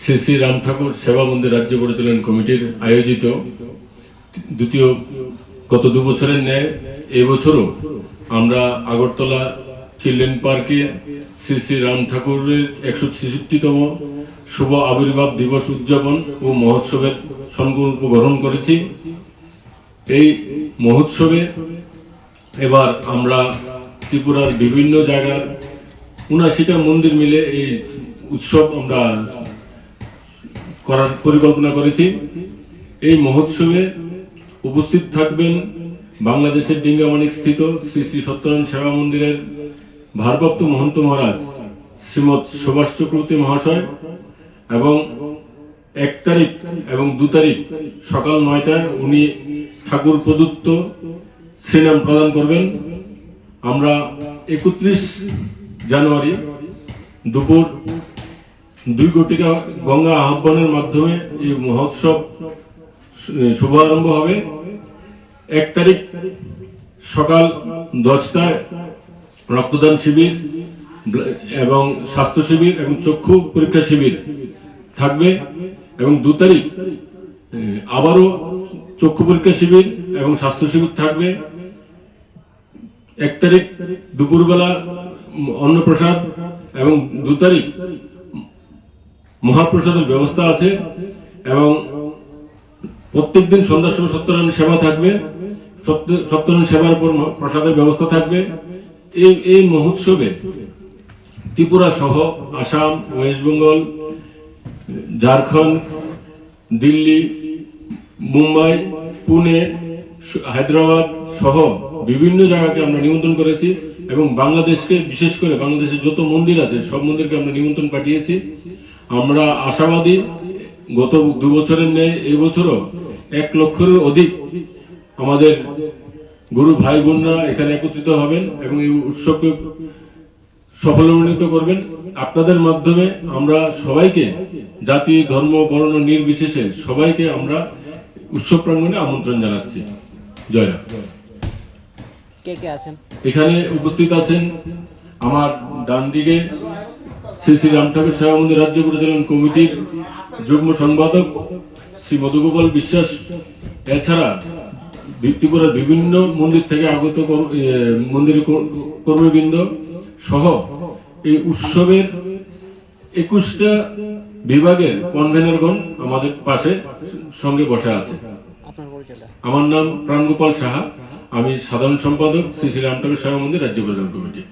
শ্রী শ্রী রাম ঠাকুর সেবা মন্দির রাজ্য পরিচালন কমিটির আয়োজিত দ্বিতীয় গত দু বছরের ন্যায় এবছরও আমরা আগরতলা চিলড্রেন পার্কে শ্রী শ্রী রাম ঠাকুরের একশো ছেষট্টিতম শুভ আবির্ভাব দিবস উদযাপন ও মহোৎসবের সংকল্প গ্রহণ করেছি। এই মহোৎসবে এবার আমরা ত্রিপুরার বিভিন্ন জায়গার উনাশিটা মন্দির মিলে এই উৎসব আমরা করার পরিকল্পনা করেছি। এই মহোৎসবে উপস্থিত থাকবেন বাংলাদেশের ডিঙ্গামানিক স্থিত শ্রী শ্রী সত্যনারায়ণ সেবা মন্দিরের ভারপ্রাপ্ত মহন্ত মহারাজ শ্রীমৎ সুভাষ চক্রবর্তী মহাশয় এবং এক তারিখ এবং দু তারিখ সকাল নয়টায় উনি ঠাকুর প্রদত্ত শ্রীনাম প্রদান করবেন। আমরা একত্রিশ জানুয়ারি দুপুর দুই কোটিকা গঙ্গা আহ্বানের মাধ্যমে এই মহোৎসব শুভারম্ভ হবে। এক তারিখ সকাল দশটায় রক্তদান শিবির এবং স্বাস্থ্য শিবির এবং চক্ষু পরীক্ষা শিবির থাকবে এবং দু তারিখ আবারও চক্ষু পরীক্ষা শিবির এবং স্বাস্থ্য শিবির থাকবে। এক তারিখ দুপুরবেলা অন্নপ্রসাদ এবং দু তারিখ মহাপ্রসাদের ব্যবস্থা আছে এবং প্রত্যেকদিন সন্ধ্যার সময় সত্যনারায়ণ সেবা থাকবে। সত্য- সত্যনারায়ণ সেবার উপর প্রসাদের ব্যবস্থা থাকবে। এই এই মহোৎসবে ত্রিপুরা সহ আসাম, ওয়েস্ট বেঙ্গল, ঝাড়খণ্ড, দিল্লি, মুম্বাই, পুনে হায়দ্রাবাদ সহ বিভিন্ন জায়গাকে আমরা নিমন্ত্রণ করেছি এবং বাংলাদেশকে বিশেষ করে বাংলাদেশের যত মন্দির আছে, সব মন্দিরকে আমরা নিমন্ত্রণ পাঠিয়েছি। আমরা আশাবাদী গত দু বছরের ন্যায় এই বছরও এক লক্ষের অধিক আমাদের গুরু ভাই বোনরা এখানে একত্রিত হবেন এবং এই উৎসবকে সফলমণ্ডিত করবেন। আপনাদের মাধ্যমে আমরা সবাইকে জাতি ধর্ম বর্ণ নির্বিশেষে সবাইকে আমরা উৎসব প্রাঙ্গণে আমন্ত্রণ জানাচ্ছি। আছেন? এখানে উপস্থিত আছেন আমার ডান দিকে শ্রী শ্রী রাম ঠাকুর সেবা মন্দির রাজ্য পরিচালন কমিটির যুগ্ম সম্পাদক শ্রী মধুগোপাল বিশ্বাস। এছাড়া ত্রিপুরার বিভিন্ন মন্দির থেকে আগত মন্দিরের কর্মীবৃন্দ সহ এই উৎসবের একুশটা বিভাগের কনভেনরগণ আমাদের পাশে সঙ্গে বসে আছে। আমার নাম প্রাণগোপাল সাহা। আমি সাধারণ সম্পাদক শ্রী শ্রী রাম ঠাকুর সেবা মন্দির রাজ্য পরিচালন কমিটি।